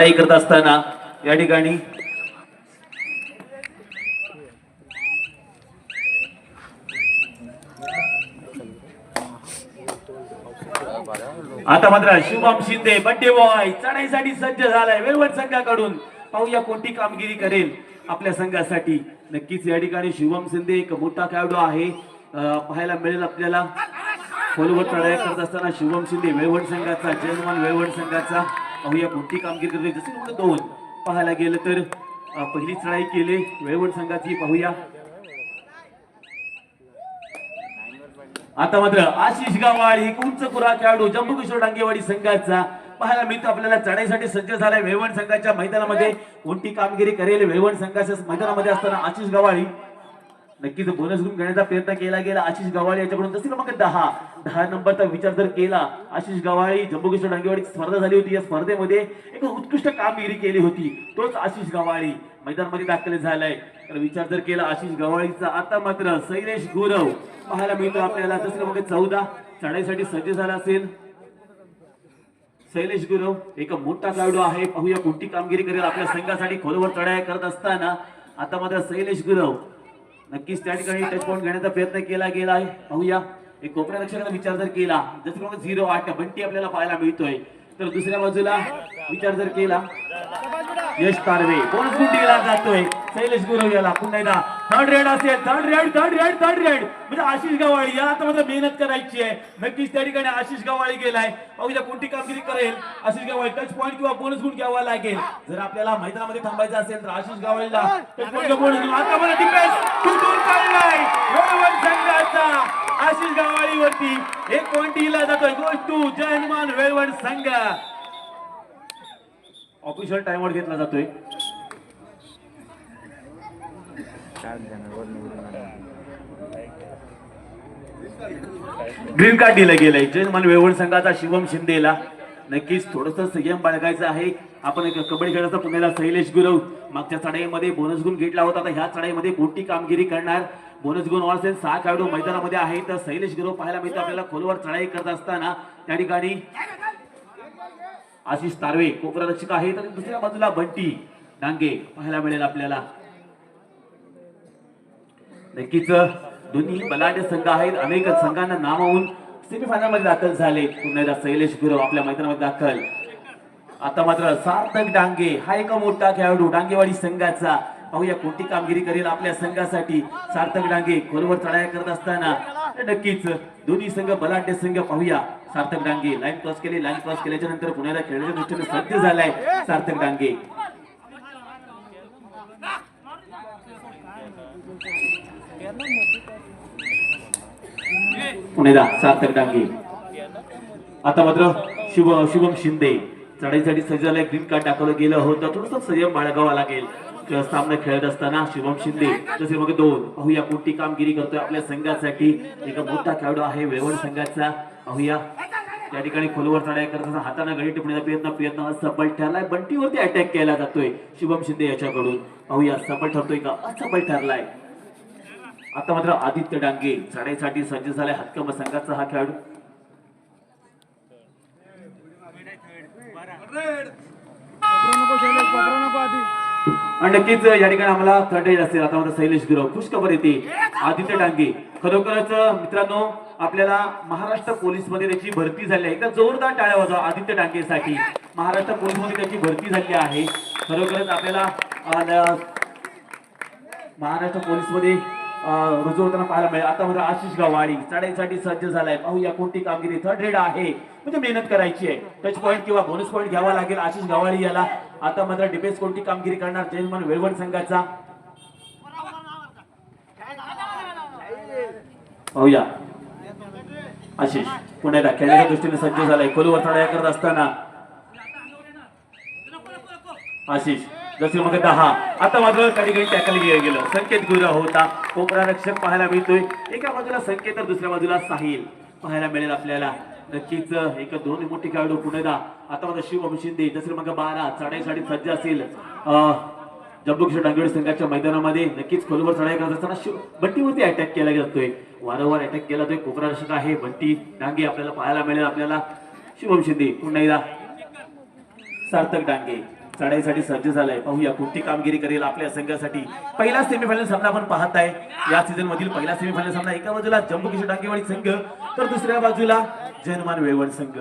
लढाई करत असताना या ठिकाणी आता मात्र शुभम शिंदे बड्डे बॉय चढाईसाठी सज्ज झालाय. वेळवट संघाकडून पाहूया कोणती कामगिरी करेल आपल्या संघासाठी. नक्कीच या ठिकाणी शुभम शिंदे एक मोठा खेळाडू आहे. पाहायला मिळेल आपल्याला. खोलवर चढाई करत असताना शुभम शिंदे वेळवट संघाचा जयमान वेळवट संघाचा. पाहूया कोणती कामगिरी करते जसे नंबर दोन. पाहायला गेलं तर पहिली चढाई केले. वेळवण संघाची पाहूया. आता मात्र आशिष गावाड एक उंच कुरा खेळाडू जम्बू किशोर डांगेवाडी संघाचा. पाहायला मिळतो आपल्याला चढाईसाठी सज्ज झालाय वेळवण संघाच्या मैदानामध्ये. कोणती कामगिरी करेल वेळवण संघाच्या मैदानामध्ये असताना आशिष गवाळी नक्कीच बोनस घेऊन घेण्याचा प्रयत्न केला गेला. आशिष गवाळी याच्याकडून तसे मग दहा. दहा नंबरचा विचार जर केला आशिष गवाळी जम्मू किशोर डांगेवाडी स्पर्धा झाली होती. या स्पर्धेमध्ये एक उत्कृष्ट कामगिरी केली होती. तोच आशिष गवाळी मैदानमध्ये दाखल झालाय. तर विचार जर केला आशिष गव्हाळीचा आता मात्र सैलेश गुरव पाहायला मिळतो आपल्याला. तसे मग चौदा. चढाईसाठी सज्ज झाला असेल. शैलेश गुरव एक मोठा खेळाडू आहे. पाहूया कोणती कामगिरी करेल. आपल्या संघासाठी खोलवर चढाया करत असताना आता मात्र शैलेश गुरव नक्कीच त्या ठिकाणी टच पॉईंट घेण्याचा प्रयत्न केला गेला आहे. पाहूया. एक कोपऱ्या रक्षकाचा विचार जर केला जसं झिरो आठ बंटी आपल्याला पाहायला मिळतोय. तर दुसऱ्या बाजूला विचार जर केला यश तारवे कोण गुण जातोय. शैलेश गुरव याला पुन्हा एकदा. थर्ड रेड असेल. Third raid third raid third raid म्हणजे आशिष गवाळी याला आता मात्र मेहनत करायची आहे. नक्कीच त्या ठिकाणी आशिष गवाळी गेलाय. पाहूया कोणती कामगिरी करेल. आशिष गवाळी टच पॉईंट किंवा बोनस गुण घ्यावा लागेल. जर आपल्याला मैदानामध्ये थांबायचं असेल तर आशिष गवाळीला टच पॉईंट बोनस आता मला डिफेन्स कुठून काढलाय संघाचा आशिष गवाळीवरती एक पॉईंट दिला जातोय. गोष्ट टू जय हनुमान वेळवण संघ. ऑफिशियल टाइमआउट घेतला जातोय. ग्रीन कार्ड दिलं गेलंय. जयमान वेवण संघाचा शिवम शिंदेला. नक्कीच थोडस संयम बाळगायचं आहे. आपण एक कबड्डी खेळाचा पुण्याला शैलेश गुरव. मागच्या चढाईमध्ये बोनस गुण घेतला होता. आता ह्या चढाईमध्ये कोणती कामगिरी करणार. बोनस गुण असेल सहा खेळाडू मैदानामध्ये आहे तर शैलेश गुरव पाहायला मिळतो. आपल्याला खोलवर चढाई करत असताना त्या ठिकाणी आशिष तारवे कोपरा रक्षक आहेत. आणि दुसऱ्या बाजूला बंटी डांगे. पाहायला मिळेल आपल्याला. नक्कीच दोन्ही बलाढ्य संघ आहेत. अनेक संघांना नामावून सेमीफायनलमध्ये दाखल झाले. पुन्हा एकदा शैलेश गुरव आपल्या मैदानामध्ये दाखल. आता मात्र सार्थक डांगे. हा एक मोठा खेळाडू. डांगेवाडी संघाचा. पाहूया कोणती कामगिरी करेल आपल्या संघासाठी. सार्थक डांगे खोलवर चढाया करत असताना नक्कीच. दोन्ही संघ बलाढ्य संघ पाहूया. सार्थक डांगे. लाईन क्रॉस केली लाईन क्रॉस केल्याच्यानंतर पुण्याला खेळण्याच्या दृष्टीने सज्ज झालाय सार्थक डांगे. पुणेदा सार्थक डांगे. आता मात्र शुभ शुभम शिंदे. चढाईसाठी सज्ज झालाय ग्रीन कार्ड दाखवलं गेलं होतं. थोडस संयम बाळगावा लागेल. किंवा सामना खेळत असताना शुभम शिंदे जसे मग दोन. पाहूया कोणती कामगिरी करतोय आपल्या संघासाठी. एक मोठा खेळाडू आहे वेवण संघाचा. पाहूया त्या ठिकाणी खोलवर चढाई करत असताना हाताने गडी टिपण्याचा प्रयत्न प्रयत्न सबल ठरलाय. बंटीवरती अटॅक केला जातोय शुभम शिंदे याच्याकडून. पाहूया सबल ठरतोय का? असबल ठरलाय. आता मात्र आदित्य डांगे चढाईसाठी सज्ज झालाय हक्कम संघाचा हा खेळाडू. आणि नक्कीच या ठिकाणी आम्हाला थर्ड एड असेल. आता मात्र शैलेश गुरव खुश खबर येते. आदित्य डांगे. खरोखरच मित्रांनो आपल्याला महाराष्ट्र पोलीसमध्ये त्याची भरती झाली आहे. एकदा जोरदार टाळ्या वाजवा आदित्य डांगेसाठी. महाराष्ट्र पोलीसमध्ये त्याची भरती झाली आहे. खरोखरच आपल्याला महाराष्ट्र पोलीसमध्ये रुजू होताना पाहायला मिळेल. आता मात्र आशिष गवाडी चढाईसाठी सज्ज झालाय. पाहूया कोणती कामगिरी. थर्ड रेड आहे. म्हणजे मेहनत करायची आहे. टच पॉईंट किंवा बोनस पॉईंट घ्यावा लागेल. आशिष गवाडी याला आता मात्र डिफेन्स कोणती कामगिरी करणार? जयमान वेळवण संघाचा. पाहूया. आशिष पुण्याला खेळण्याच्या दृष्टीने सज्ज झालाय. खोलवर चढाया करत असताना. आशिष जसे मग दहा. आता मात्र काही टॅकल गेलं गेलं. संकेत गुरा होता. कोपरा रक्षक पाहायला मिळतोय. एका बाजूला संकेत तर दुसऱ्या बाजूला साहिल. पाहायला मिळेल आपल्याला. नक्कीच एक दोन मोठी खेळाडू पुणेदा आता माझा शिवम शिंदे जसे मग बारा चढाईसाठी सज्ज असेल. अं, जम्बू डांगेवाडी संघाच्या मैदानामध्ये नक्कीच खोलवर चढाई करत असताना शिव बंटीवरती अटॅक केला जातोय. वारंवार अटॅक केला जातोय. कोकरा रक्षक आहे बंटी डांगे आपल्याला पाहायला मिळेल आपल्याला. शिवम शिंदे पुन्हा एकदा सार्थक डांगे चढाईसाठी सज्ज झालाय. पाहूया कोणती कामगिरी करेल आपल्या संघासाठी. पहिला सेमीफायनल सामना आपण पाहत आहे. या सीझन मधील पहिला सेमीफायनल सामना एका बाजूला जम्मू किशोर डांगेवाडी संघ तर दुसऱ्या बाजूला जनमान वेळवण संघ.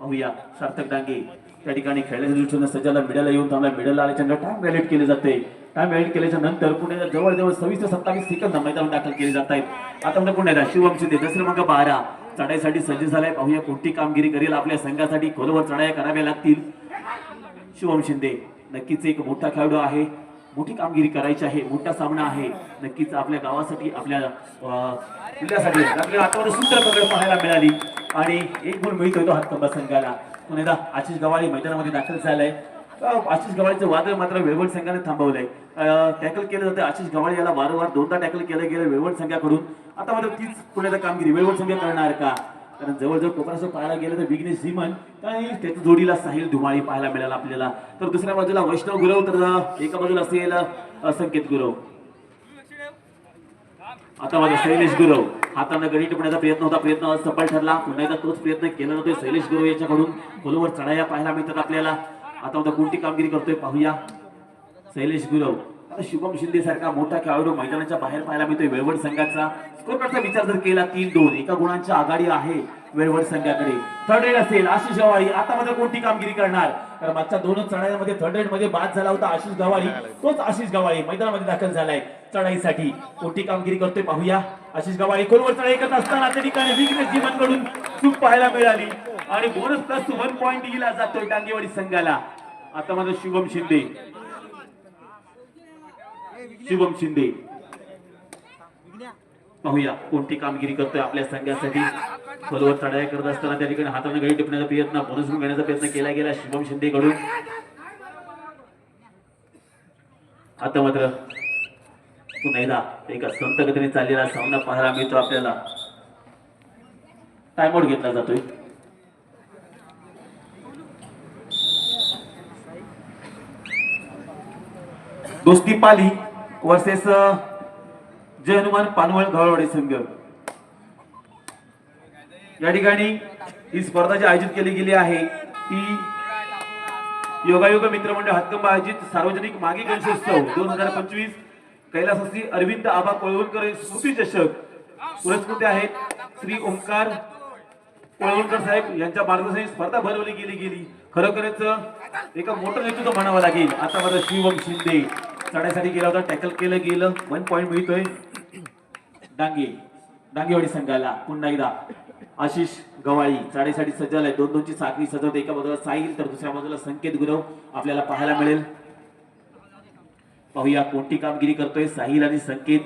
पाहूया सार्थक डांगे. त्या ठिकाणी खेळण्याच्या दृष्टीनं सज्जाला मिडलला येऊन थांबला. मिडलला आल्याच्या टाइम व्हॅलिड केले जाते. टाइम व्हॅलिड केल्याच्यानंतर पुणे जवळजवळ सव्वीस ते सत्तावीस सेकंद मैदान दाखल केले जात आहेत. आता म्हणजे पुण्याला शिवमची शिंदे दस क्रमांक बारा. चढाईसाठी सज्ज झालाय. पाहूया कोणती कामगिरी करेल? आपल्या संघासाठी खोलवर चढाया कराव्या लागतील. शिवम शिंदे नक्कीच एक मोठा खेळाडू आहे. मोठी कामगिरी करायची आहे मोठा सामना आहे. नक्कीच आपल्या गावासाठी आपल्या जिल्ह्यासाठी आपल्याला आतामध्ये सुंदर पकड पाहायला मिळाली. आणि एक गुण मिळतोय तो हातकंबा संघाला. पुन्हा आशिष गवाळी मैदानामध्ये दाखल झालाय. आशिष गवाळीचं वादळ मात्र वेळवट संघाने थांबवलंय. टॅकल केलं जातं. आशिष गवाळी याला वारंवार दोनदा टॅकल केलं गेलं वेळवट संघाकडून. आता मात्र तीच पुण्याचा कामगिरी. वेळवट संघ करणार का? कारण जवळजवळ कोपराचं पाहायला गेलं तर विघ्नेश झिमन काही त्याच्या जोडीला साहिल धुमाळी पाहायला मिळाला आपल्याला. तर दुसऱ्या बाजूला वैष्णव गुरव तर एका बाजूला असेल संकेत गुरव. आता माझा शैलेश गुरव. हाताने गडी टिपण्याचा प्रयत्न होता प्रयत्न सफल ठरला. पुन्हा एकदा तोच प्रयत्न केला जातोय शैलेश गुरव याच्याकडून. खोलवर चढाया पाहायला मिळतात आपल्याला. आता आता कोणती कामगिरी करतोय पाहूया. शैलेश गुरव. आता शुभम शिंदे सारखा मोठा खेळाडू मैदानाच्या बाहेर पाहायला मिळतोय. वेळवड संघाचा स्कोरकडचा विचार जर केला तीन दोन एका गुणांची आघाडी आहे वेळवड संघाकडे. थर्ड रेड असेल आशिष गवाळी आता मध्ये कोणती कामगिरी करणार? कारण मागच्या दोनच चढाईमध्ये थर्ड रेडमध्ये बाद झाला होता आशिष गवाळी तोच आशिष गवाळी मैदानामध्ये दाखल झालाय. चढाईसाठी कोणती कामगिरी करतोय पाहूया. आशिष गवाळी खोलवर चढाई करत असताना त्या ठिकाणी विघ्नेश जीवनकडून चूक पाहायला मिळाली. आणि बोनस प्लस वन पॉईंट दिला जातोय टांगेवाडी संघाला. आता माझा शुभम शिंदे. शिवम शिंदे. पाहूया कोणती कामगिरी करतोय आपल्या संघासाठी. खोलवर चढाई करत असताना त्या ठिकाणी हाताने गडी टिपण्याचा प्रयत्न बोनस घेण्याचा प्रयत्न केला गेला शिवम शिंदे कडून आता मात्र पुन्हा एकदा एका संत गतीने चाललेला सामना पाहायला मिळतो आपल्याला. टाइमआउट घेतला जातोय. दोस्ती पाली. वर्सेस जय हनुमान पानवळ घावळवाडी संघ. या ठिकाणी ही स्पर्धा जी आयोजित केली गेली आहे ती योगायोग मित्रमंडळ हातकंबा आयोजित सार्वजनिक मागे गणेशोत्सव दोन हजार पंचवीस कैलासवासी अरविंद आबा कोळवणकर स्मृती चषक पुरस्कृत आहेत. श्री ओंकार कोळवणकर साहेब यांच्या मार्गदर्शनाने स्पर्धा भरवली गेली गेली. खरोखरच एका मोठं नेतृत्व म्हणावं लागेल. आता माझा शिवम शिंदे. चढायसाठी गेला होता टॅकल केलं गेलं वन पॉईंट मिळतोय. डांगे डांगेवाडी संघाला पुन्हा एकदा. आशिष गवाळी चढाईसाठी सज्ज आहे. दोन दोनची साखळी सजवते एका बाजूला साईल तर दुसऱ्या बाजूला संकेत गुरव आपल्याला पाहायला मिळेल. पाहूया कोणती कामगिरी करतोय साहिल आणि संकेत.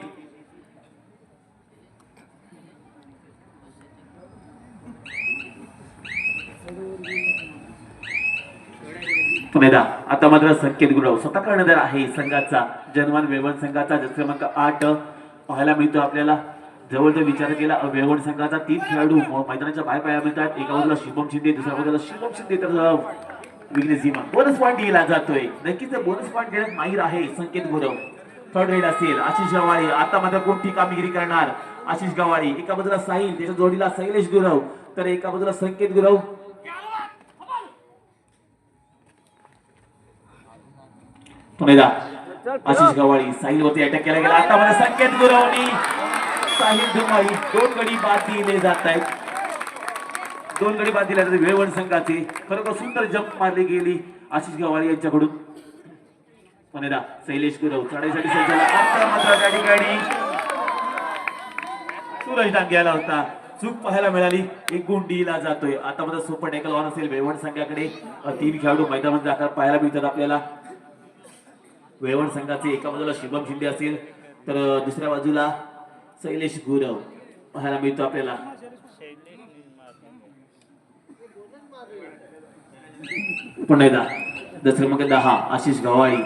पुन्हा आता मात्र संकेत गुरव स्वतः कर्णधार आहे संघाचा जनवान वेवण संघाचा जस क्रमांक आठ. पाहायला मिळतो आपल्याला. जवळजवळ विचार केला वेवण संघाचा तीन खेळाडू मैदानाच्या बाहेर पाहायला मिळतात. एका बाजूला शुभम शिंदे दुसऱ्या बाजूला शुभम शिंदे. तर अं, विघ्नेश सीमा बोनस पॉईंट दिला जातोय. नक्कीच बोनस पॉईंट देण्यात माहीर आहे संकेत गुरव थर्ड रेड असेल. आशिष गवाळी आता मात्र कोणती कामगिरी करणार? आशिष गवाळी एका बाजूला साहिल त्याच्या जोडीला शैलेश गुरव तर एका बाजूला संकेत गुरव पुन्हा आशिष गवाळी साहिल वरती अटॅक केला गेला. आता मला संकेत गुरवणी. साहिल धुमाळी दोन गडी बाद दिले जात आहेत दोन गडी बाद दिल्या वेळवण संघाचे. खरोखर सुंदर जंप मारली गेली आशिष गवाळी यांच्याकडून. पुन्हा शैलेश गुरव चढाईसाठी सज्ज आता मात्र त्या ठिकाणी सूरज डांग गेला होता. चूक पाहायला मिळाली. एक गुण डीला जातोय. आता मात्र सुपर टेकल ऑन असेल वेळवण संघाकडे. तीन खेळाडू मैदानात दाखल पाहायला मिळतात आपल्याला. वेवण संघाचे एका बाजूला शुभम शिंदे असेल तर दुसऱ्या बाजूला शैलेश गुरव पाहायला मिळतो आपल्याला. पुन्हा एकदा दस क्रमांक दहा आशिष गवाळी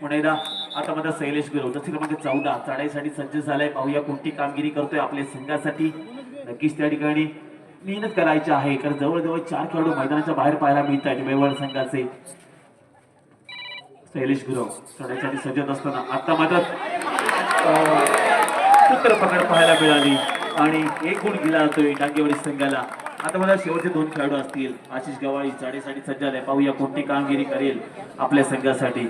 पुन्हा एकदा आता माझा शैलेश गुरव दस क्रमांक चौदा चढाईसाठी सज्ज झालाय. पाहूया कोणती कामगिरी करतोय आपल्या संघासाठी. नक्कीच त्या ठिकाणी मेहनत करायची आहे. कारण जवळजवळ चार खेळाडू मैदानाच्या बाहेर पाहायला मिळत आहेत वेवळ संघाचे शैलेश गुरव. चढाईसाठी सज्जत असताना आता मात्र अं, सूत्र पकड पाहायला मिळाली. आणि एक गुण दिला जातोय डांगेवाडी संघाला. आता मला शेवटचे दोन खेळाडू असतील. आशिष गवाळी जाडेसाठी सज्ज आहे. पाहूया कोणती कामगिरी करेल आपल्या संघासाठी.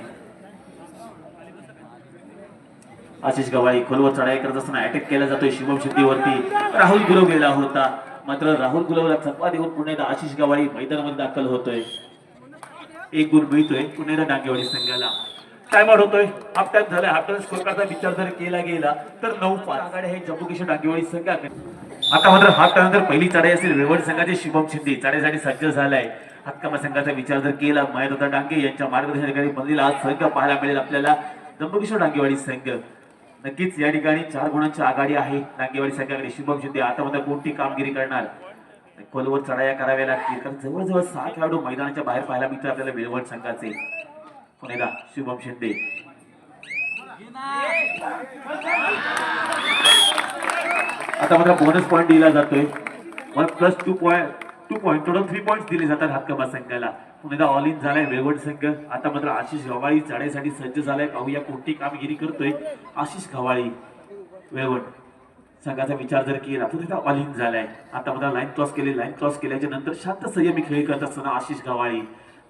आशिष गवाई खोलवर चढाई करत असताना अटॅक केला जातोय शिवम शिंदेवरती राहुल गुलव गेला होता. मात्र राहुल गुरवला चकवा देऊन पुन्हा एकदा आशिष गवाई मैदानामध्ये दाखल होतोय. एक गुण मिळतोय पुन्हा एकदा डांगेवाडी संघाला. टाइम आउट होतोय. हाफ टाइम झालाय. हाफ टाइम स्कोर करता विचार जर केला गेला तर नऊ पाच. आघाडी हे जम्मू किशोर डांगेवाडी संघाकडे आता मात्र हाफ टाइम नंतर पहिली चढाई असेल. रेवड संघाचे शिवम शिंदे चढाईसाठी सज्ज झालाय. हातकामा संघाचा विचार जर केला महेंद्र डांगे यांच्या मार्गदर्शनाखाली बनलेला आज संघ पाहायला मिळेल आपल्याला. जम्मू किशोर डांगेवाडी संघ. नक्कीच या ठिकाणी चार गुणांची आघाडी आहे. नांगेवाडी संघाकडे शुभम शिंदे आता मध्ये कोणती कामगिरी करणार? खोलवर चढाया कराव्या लागतील. कारण जवळजवळ सहा खेळाडू मैदानाच्या बाहेर पाहायला मिळतात आपल्याला वेळवट संघाचे. पुणेदा शुभम शिंदे. आता मात्र बोनस पॉईंट दिला जातोय. One plus two point two point total three point दिले जातात हातकबा संघाला. पुणेदा ऑल इन झालाय वेळवट संघ आता मात्र आशिष गव्हाळी चढाईसाठी सज्ज झालाय. पाहूया कोणती कामगिरी करतोय आशिष गव्हाळी वेळवट संघाचा विचार जर केला तर तिथं ऑल इन झालाय. आता मात्र लाईन क्रॉस केली. लाईन क्रॉस केल्याच्यानंतर शांत संयमी खेळ करत असताना आशिष गव्हाळी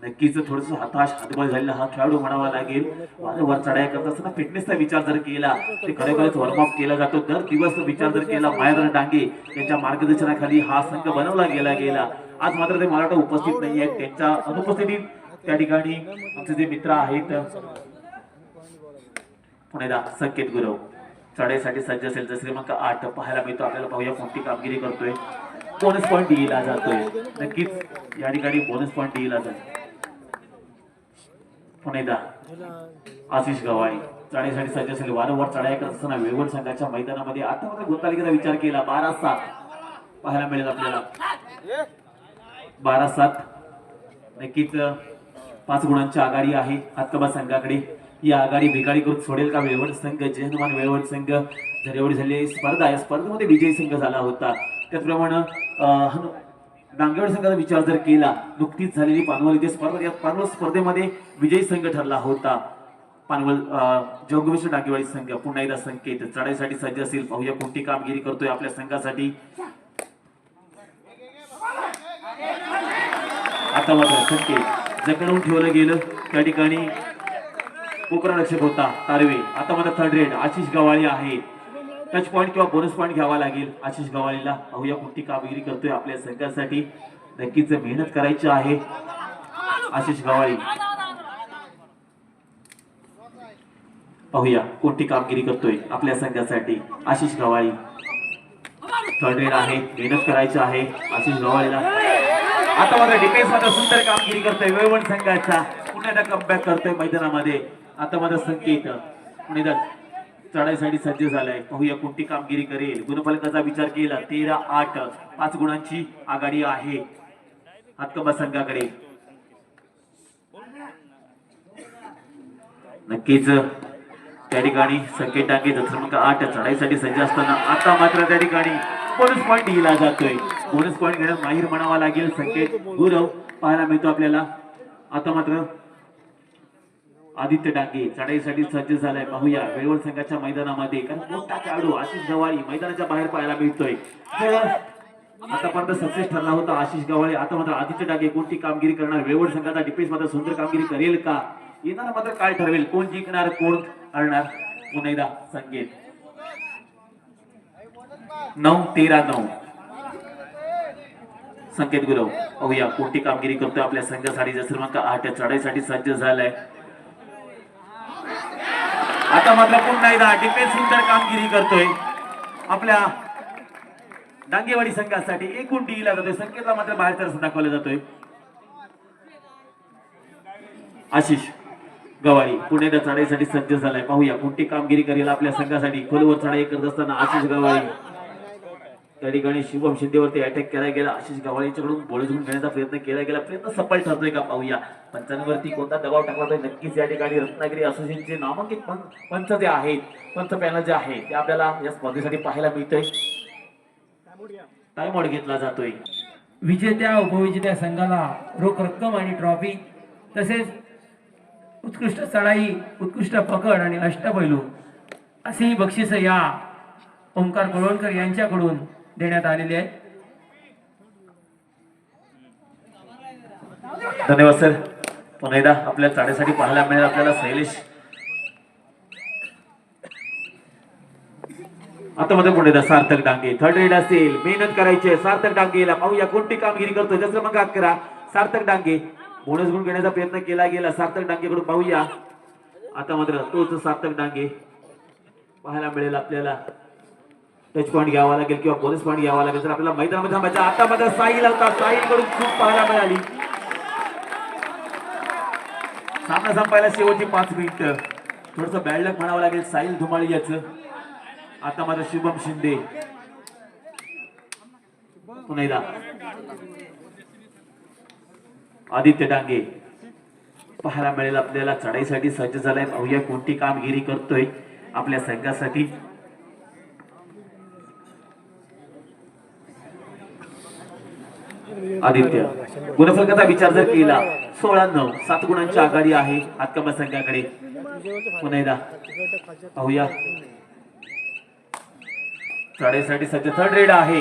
नक्कीच थोडस हताश हातबळ झालेला हा खेळाडू म्हणावा लागेल. वारंवार चढाया करत असताना फिटनेसचा विचार जर केला ते खरोखरच वॉर्मअप केला जातो. दर दिवस विचार जर केला मायाधर डांगे यांच्या मार्गदर्शनाखाली हा संघ बनवला गेला गेला. आज मात्र ते मला वाटतं उपस्थित नाही आहेत. त्यांच्या अनुपस्थितीत त्या ठिकाणी आमचे जे मित्र आहेत पुणेदा संकेत गुरव. चढाईसाठी सज्ज असेल तर क्रमांक आठ पाहायला मिळतो. आपल्याला पाहूया कोणती कामगिरी करतोय. बोनस पॉईंट दिला जातोय. नक्कीच या ठिकाणी बोनस पॉईंट दिला जातो पुणेदा आशिष गवाई. चढाईसाठी सज्ज असेल. वारंवार चढाई करत असताना वेवड संघाच्या मैदानामध्ये आता मात्र विचार केला. बारा सात पाहायला मिळेल आपल्याला. बारा सात नक्कीच पाच गुणांची आघाडी आहे हातकबा संघाकडे. ही आघाडी बिघाडी करून सोडेल का वेळवड संघ? जय वेळवट वेळवड संघ झरेवड झालेली स्पर्धा आहे. स्पर्धेमध्ये विजयी संघ झाला होता. त्याचप्रमाणे अं, संघाचा विचार जर केला नुकतीच झालेली पानवल इथे स्पर्धा या पानवल स्पर्धेमध्ये विजयी संघ ठरला होता. पानवल जोगवेश्वर डांगेवाडी संघ पुन्हा एकदा संकेत. चढाईसाठी सज्ज असेल पाहूया कोणती कामगिरी करतोय आपल्या संघासाठी. आता मात्र जकडून ठेवलं गेलं. त्या ठिकाणी कोकरा रक्षक होता तारवे. आता मात्र थर्ड रेड आशिष गवाळी आहे. टच पॉईंट किंवा बोनस पॉईंट घ्यावा लागेल. आशिष गवाळीला अहुया कोणती कामगिरी करतोय आपल्या संघासाठी. नक्कीच मेहनत करायची आहे. आशिष गवाळी पाहूया कोणती कामगिरी करतोय आपल्या संघासाठी. आशिष गवाळी थर्ड रेड आहे. मेहनत करायची आहे. आशिष गवाळीला आता मात्र डिफेन्समध्ये सुंदर कामगिरी करतोय वेळवण संघाचा. पुन्हा एकदा कमबॅक करतोय मैदानामध्ये. आता माझा संकेत पुन्हा चढाईसाठी सज्ज झालाय. पाहूया कोणती कामगिरी करेल. गुणफलकाचा विचार केला तेरा आठ पाच गुणांची आघाडी आहे. हातकबा संघाकडे. नक्कीच त्या ठिकाणी संकेत डांगे क्रमांक आठ चढाईसाठी सज्ज असताना आता मात्र त्या ठिकाणी बोनस पॉईंट दिला जातोय. बोनस पॉईंट घेण्यात माहीर म्हणावा लागेल संकेत. गुरव पाहायला मिळतो आपल्याला. आता मात्र आदित्य डाके चढाईसाठी सज्ज झालाय. पाहूया वेळवड संघाच्या मैदानामध्ये कारण मोठा खेळाडू आशिष गवाळी मैदानाच्या बाहेर पाहायला मिळतोय. आतापर्यंत सक्सेस ठरला होता आशिष गवाळी आता मात्र आदित्य डाके कोणती कामगिरी करणार? वेवड संघाचा डिफेन्स मात्र सुंदर कामगिरी करेल का? येणार मात्र काय ठरवेल? कोण जिंकणार कोण हरणार? पुन्हा एकदा संकेत. नऊ तेरा नऊ. संकेत गुरव. पाहूया कोणती कामगिरी करतोय आपल्या संघासाठी जसं क्रमांक आठ चढाईसाठी सज्ज झालाय. आता मात्र पुन्हा एकदा डिफेन्स सुंदर कामगिरी करतोय. आपल्या डांगेवाडी संघासाठी एकूण टीला जातोय. संकेतला मात्र बाहेर दाखवला जातोय. आशिष गवारी पुणे चढाईसाठी सज्ज झालाय. पाहूया कोणती कामगिरी करेल आपल्या संघासाठी. खोलवर चढाई करत असताना आशिष गवारी. त्या ठिकाणी शिवम शिंदेवरती अटॅक केला गेला. आशिष गवाळीच्याकडून बोळजून घेण्याचा प्रयत्न केला गेला. प्रयत्न सफल ठरतोय का पाहूया. पंचांवरती कोणता दबाव टाकला तर नक्कीच या ठिकाणी रत्नागिरी असोसिएशनचे नामांकित पंच जे आहेत पंच पॅनल जे आहे ते आपल्याला या स्पर्धेसाठी पाहायला मिळतंय. टाइम आउट घेतला जातोय. विजेत्या उपविजेत्या संघाला रोख रक्कम आणि ट्रॉफी तसेच उत्कृष्ट चढाई उत्कृष्ट पकड आणि अष्टपैलू असेही बक्षिसं या ओंकार गोळवणकर यांच्याकडून देण्यात आलेले आहे. धन्यवाद सर. पुन्हा एकदा आपल्या चाडेसाठी पाहायला मिळेल आपल्याला शैलेश. आता मध्ये पुढे सार्थक डांगे. थर्ड रेड असेल. मेहनत करायची आहे. सार्थक डांगेला पाहूया कोणती कामगिरी करतोय. जसं मग अकरा सार्थक डांगे. बोनस गुण घेण्याचा प्रयत्न केला गेला. सार्थक डांगेकडून पाहूया. आता मात्र तोच सार्थक डांगे पाहायला मिळेल आपल्याला. टच पॉईंट घ्यावा लागेल किंवा बोनस पॉईंट घ्यावा लागेल. तर आपल्याला मैदानामध्ये थांबायचं आता मात्र साईल होता साईल कडून चूक पाहायला मिळाली. सामना संपायला शेवटची पाच मिनिट. थोडस बॅडलक म्हणावं लागेल. साईल धुमाळी याच. आता माझा शुभम शिंदे. पुन्हा आदित्य डांगे. पाहायला मिळेल आपल्याला. चढाईसाठी सज्ज झालाय. पाहूया कोणती कामगिरी करतोय आपल्या संघासाठी? आदित्य. गुणफलकाचा विचार जर केला सोळा नऊ सात गुणांची आघाडी आहे आत्कमा संघाकडे. पुन्हा एकदा पाहूया. चढाईसाठी सध्या थर्ड रेड आहे.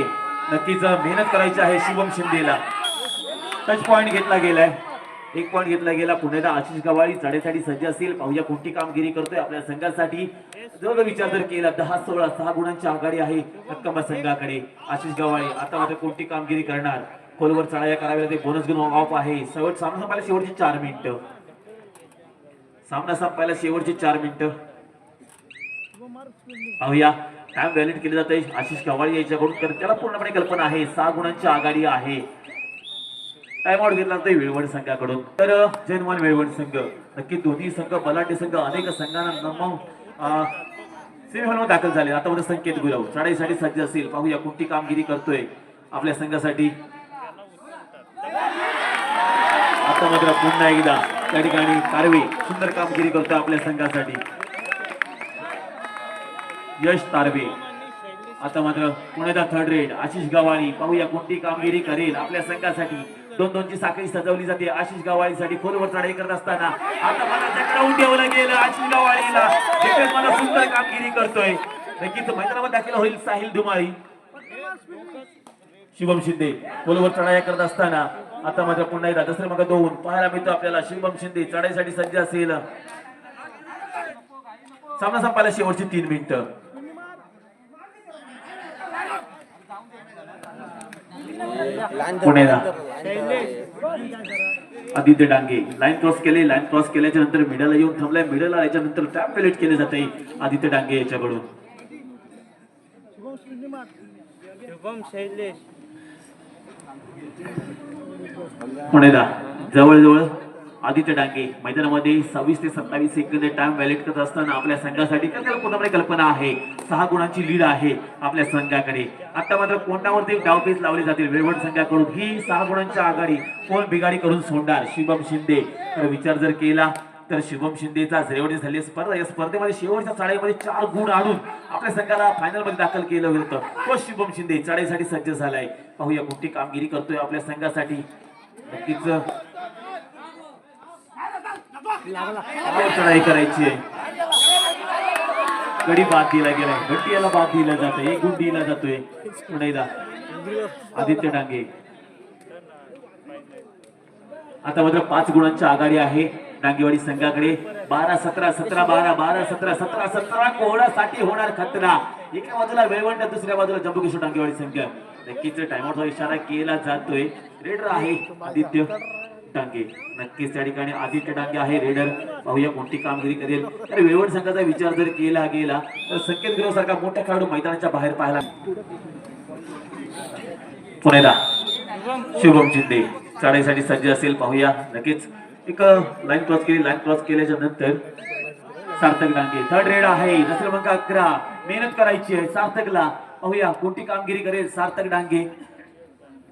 नक्कीच मेहनत करायची आहे शुभम शिंदेला. टच पॉइंट घेतला गेलाय. एक पॉइंट घेतला गेला. पुन्हा एकदा आशिष गवाळी चढेसाठी सज्ज असेल. पाहूया कोणती कामगिरी करतोय आपल्या संघासाठी. जर विचार जर केला दहा सोळा सहा गुणांची आघाडी आहे हक्कमा संघाकडे. आशिष गवाळी आता मात्र कोणती कामगिरी करणार? खोलवर चढाया करावी लागते. बोनस घेऊन ऑफ आहे. शेवट सामना संपायला शेवटची चार मिनिटं. सामना संपायला शेवटची चार मिनिटं. पाहूया. टाइम व्हॅलिड केले जाते. आशिष कवाळी याच्याकडून. तर त्याला पूर्णपणे कल्पना आहे. सहा गुणांची आघाडी आहे. टाइम आउट घेतला जातोय वेळवड संघाकडून. तर जैनवान वेळवड संघ. नक्की दोन्ही संघ बलाढ्य संघ अनेक संघांना नमवून सेमीफायनल दाखल झाले. आता मध्ये संकेत गुरव चढाईसाठी सज्ज असेल. पाहूया कोणती कामगिरी करतोय आपल्या संघासाठी. आता मात्र पुन्हा एकदा त्या ठिकाणी कारवे सुंदर कामगिरी करतो आपल्या संघासाठी. यश तारवे. आता मात्र पुण्याचा थर्ड रेड आशिष गवाळी पाहूया कोणती कामगिरी करेल आपल्या संघासाठी. दोन दोनची साखळी सजवली जाते आशिष गवाळीसाठी खोलवर चढाई करत असताना आता मला चक्रावून ठेवलं गेलं आशिष गवाळीला मला सुंदर कामगिरी करतोय. नक्कीच मैदानामध्ये दाखल होईल साहिल धुमाळी. शुभम शिंदे. खोलवर चढाया करत असताना आता मात्र पुन्हा एकदा दसरे मग दोन. पाहायला मिळतो आपल्याला. शुभम शिंदे चढाईसाठी सज्ज असेल. सामना संपायला शेवटची तीन मिनिटं. आदित्य डांगे लाईन क्रॉस केले लाईन क्रॉस केल्याच्यानंतर मिडलला येऊन थांबलाय. मिडलला आल्याच्यानंतर टॅप पेलेट केले जाते आदित्य डांगे याच्याकडून. शुभम शैलेश. पुणेदा जवळजवळ आदित्य डांगे मैदानामध्ये सव्वीस ते सत्तावीस सेकंद टाइम व्हॅलिड करत असताना आपल्या संघासाठी पूर्णपणे कल्पना आहे. सहा गुणांची लीड आहे आपल्या संघाकडे. आता मात्र कोणावरती डावपेच लावले जातील. वेळवड संघाकडून ही सहा गुणांची आघाडी कोण बिघाडी करून सोडणार? शुभम शिंदे. तर विचार जर केला तर शिवम शिंदेचा झरेवडी झाली स्पर्धा या स्पर्धेमध्ये शेवटच्या चढाईमध्ये चार गुण आणून आपल्या संघाला फायनलमध्ये दाखल केलं होतं. तो शुभम शिंदे चढाईसाठी सज्ज झालाय. पाहूया कोणती कामगिरी करतोय आपल्या संघासाठी. नक्कीच चढाई करायची आहे. कडी बाद दिला गेलाय. घट्टीला बाद दिला जातोय. एक गुण दिला जातोय. पुन्हा एकदा आदित्य डांगे. आता मात्र पाच गुणांची आघाडी आहे डांगेवाडी संघाकडे. बारा सतरा सतरा बारा बारा सतरा सतरा सतरा कोहळासाठी होणार खतरा एका बाजूला वेळवंड दुसऱ्या बाजूला जम्बू किशोर डांगेवाडी संघ. नक्कीच टाइमआउटचा इशारा केला जातोय. रेडर आहे आदित्य डांगे नक्कीच त्या ठिकाणी आदित्य डांगे आहे. रेडर पाहूया कोणती कामगिरी करेल. तर वेवड संघाचा विचार जर केला गेला तर संकेत गिरो सारखा मोठा खेळाडू मैदानाच्या बाहेर पाहायला पुण्याला. शुभम शिंदे. चढाईसाठी सज्ज असेल पाहूया. नक्कीच एक लाईन क्रॉस केली. लाईन क्रॉस केल्याच्यानंतर सार्थक डांगे थर्ड रेड आहे. दसरे क्रमांक अकरा. मेहनत करायची आहे. सार्थकला पाहूया. कोणती कामगिरी करेल सार्थक डांगे.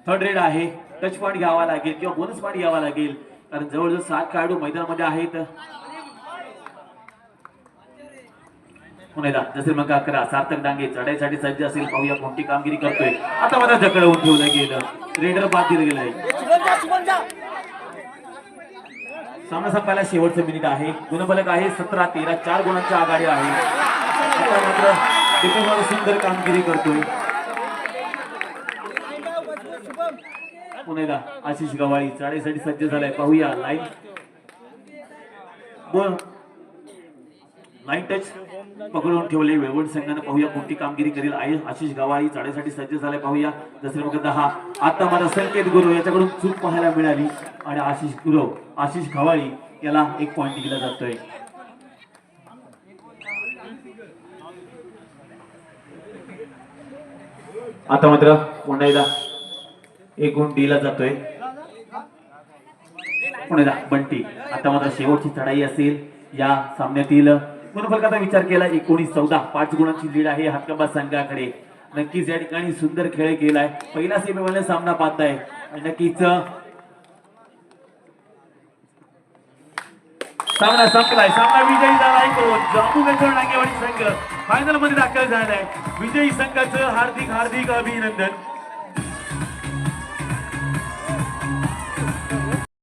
थर्ड रेड आहे. टच पॉईंट घ्यावा लागेल किंवा बोनस पॉईंट घ्यावा लागेल. कारण जवळजवळ सात खेळाडू मैदानामध्ये आहेत. जसे मग क्रमांक अकरा सार्थक डांगे चढाईसाठी सज्ज असेल पाहूया कोणती कामगिरी करतोय. आता मला जकडवून ठेवलं गेलं. रेडर बाद दिलं गेलंय. सामना संपायला शेवटचं मिनिट आहे. गुणफलक आहे सतरा तेरा चार गुणांची आघाडी आहे. आता मात्र डिफेन्समध्ये सुंदर कामगिरी करतोय. पुण्याला आशिष गवाळी चाळीसाठी सज्ज झालाय. पाहूया लाईन बोल लाईन टच पकडून ठेवले वेळवण संघानं. पाहूया कोणती कामगिरी करेल आई आशिष गवाळी चाळीसाठी सज्ज झालाय. पाहूया. दसरे मग दहा आता मला संकेत गुरु. याच्याकडून चूक पाहायला मिळाली. आणि आशिष गुरव आशिष गवाळी याला एक पॉइंट दिला जातोय. आता मात्र पुन्हा एकदा एक गुण दिला जातोय. पुण्याला बंटी. आता मात्र शेवटची चढाई असेल. या सामन्यातील गुणफलकाचा विचार केला. एकोणीस चौदा. पाच गुणांची लीड आहे हातकंबा संघाकडे. नक्कीच या ठिकाणी सुंदर खेळ केलाय. पहिला सेमीफायनल सामना पाहत आहे नक्कीच सामना संपलाय. सामना विजयी झालाय तो. जांबू नागेवाडी संघ. फायनलमध्ये दाखल झालाय. विजयी संघाचं हार्दिक हार्दिक अभिनंदन.